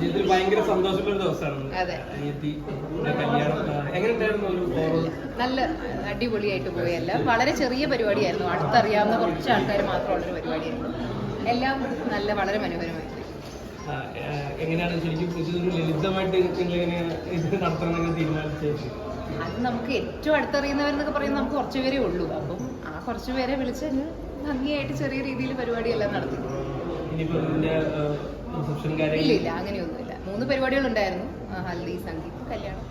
ജീവിതത്തിൽ ഭയങ്കര സന്തോഷമുള്ള ദിവസമാണ്. അനിയത്തി കല്യാണം എങ്ങനെയുണ്ടായിരുന്നു നല്ല അടിപൊളിയായിട്ട് പോയല്ല. വളരെ ചെറിയ പരിപാടിയായിരുന്നു. അടുത്തറിയാവുന്ന കുറച്ച് ആൾക്കാർ മാത്രമുള്ളൊരു പരിപാടിയായിരുന്നു. എല്ലാം നല്ല വളരെ മനോഹരമായി ആ, ആ, എങ്ങനെയാണ് ശരിക്കും ഒരു ലളിതമായിട്ട് നിങ്ങൾ എങ്ങനെയാണ് ഇത് നടത്തണം എന്ന് തീരുമാനിച്ചത്? അത് നമുക്ക് ഏറ്റവും അടുത്തറിയുന്നവരെന്നൊക്കെ പറയുന്നത് നമുക്ക് കുറച്ച് പേരേ ഉള്ളൂ. അപ്പം ആ കുറച്ച് പേരെ വിളിച്ച് അങ്ങ് ഭംഗിയായിട്ട് ചെറിയ രീതിയിൽ പരിപാടിയെല്ലാം നടത്തി. ഇല്ല ഇല്ല അങ്ങനെയൊന്നുമില്ല. മൂന്ന് പരിപാടികൾ ഉണ്ടായിരുന്നു ഹൽദി സംഗീത് കല്യാണം.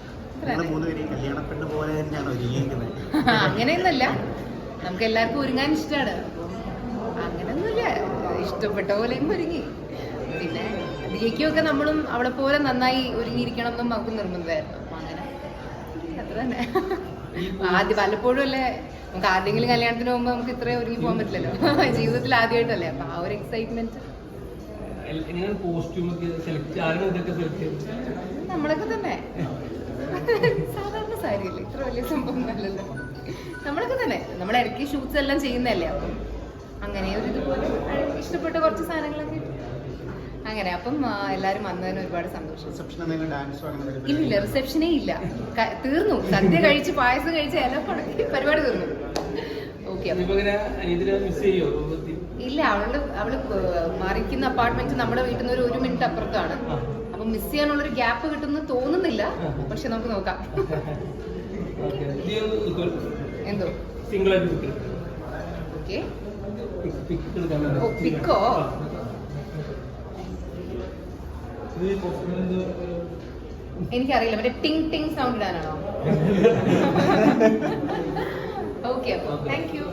അങ്ങനെയൊന്നുമല്ല. നമുക്ക് എല്ലാവർക്കും ഒരുങ്ങാൻ ഇഷ്ടമാണ് അങ്ങനെയൊന്നുമില്ല ഇഷ്ടപ്പെട്ട പോലെയും ഒരുങ്ങി. ദിയയ്ക്കൊക്കെ നമ്മളും അവളെ പോലെ നന്നായി ഒരുങ്ങിയിരിക്കണം എന്നും നമുക്ക് നിർബന്ധമായിരുന്നു. അപ്പൊ അങ്ങനെ. അത്ര തന്നെ. ആദ്യം പലപ്പോഴും അല്ലേ? നമുക്ക് ആരുടെങ്കിലും കല്യാണത്തിന് പോകുമ്പോൾ നമുക്ക് ഇത്രയും ഒരുങ്ങി പോകാൻ പറ്റില്ലല്ലോ ജീവിതത്തിൽ ആദ്യമായിട്ടല്ലേ? അപ്പൊ ആ ഒരു എക്സൈറ്റ്മെന്റ് നമ്മളൊക്കെ തന്നെ. സാധാരണ സാരിയല്ലേ ഇത്ര വലിയ സംഭവം അല്ലല്ലോ. നമ്മളൊക്കെ തന്നെ. നമ്മൾ ഇടയ്ക്ക് ഷൂട്ട്സ് എല്ലാം ചെയ്യുന്നതല്ലേ അപ്പം? അങ്ങനെ ഒരു ഇതുപോലെ ഇഷ്ടപ്പെട്ട കുറച്ച് സാധനങ്ങളൊക്കെ. അങ്ങനെ. അപ്പം എല്ലാരും എല്ലാവരും വന്നതിന് ഒരുപാട് സന്തോഷം. ഇല്ല ഇല്ലില്ല റിസപ്ഷനേ ഇല്ല. തീർന്നു. സദ്യ കഴിച്ച് പായസം കഴിച്ച് എല്ലാം പരിപാടി തീർന്നു. ഓക്കെ ഇല്ല അവൾ അവൾ മറിക്കുന്ന അപ്പാർട്ട്മെന്റ് നമ്മുടെ വീട്ടിൽ നിന്ന് ഒരു ഒരു മിനിറ്റ് അപ്പുറത്താണ്. അപ്പൊ മിസ് ചെയ്യാനുള്ള ഒരു ഗ്യാപ്പ് കിട്ടുന്ന തോന്നുന്നില്ല പക്ഷെ നമുക്ക് നോക്കാം. എന്തോ? സിംഗിൾ ആയിട്ട് ഓക്കെ പിക്ക് പിക്ക് എടുക്കാൻ ഓ, പിക്കോ? എനിക്കറിയില്ല. മറ്റേ ടിങ് ടിങ് സൗണ്ട് ഇടാനാണോ? ഓക്കെ അപ്പൊ താങ്ക് യു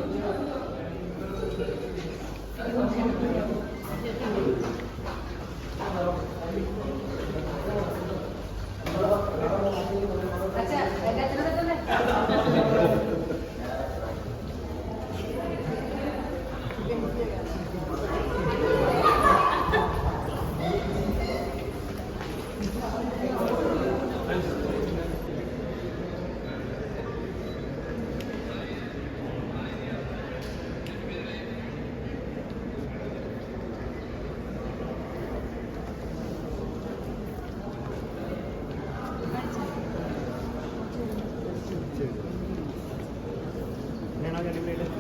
trailer.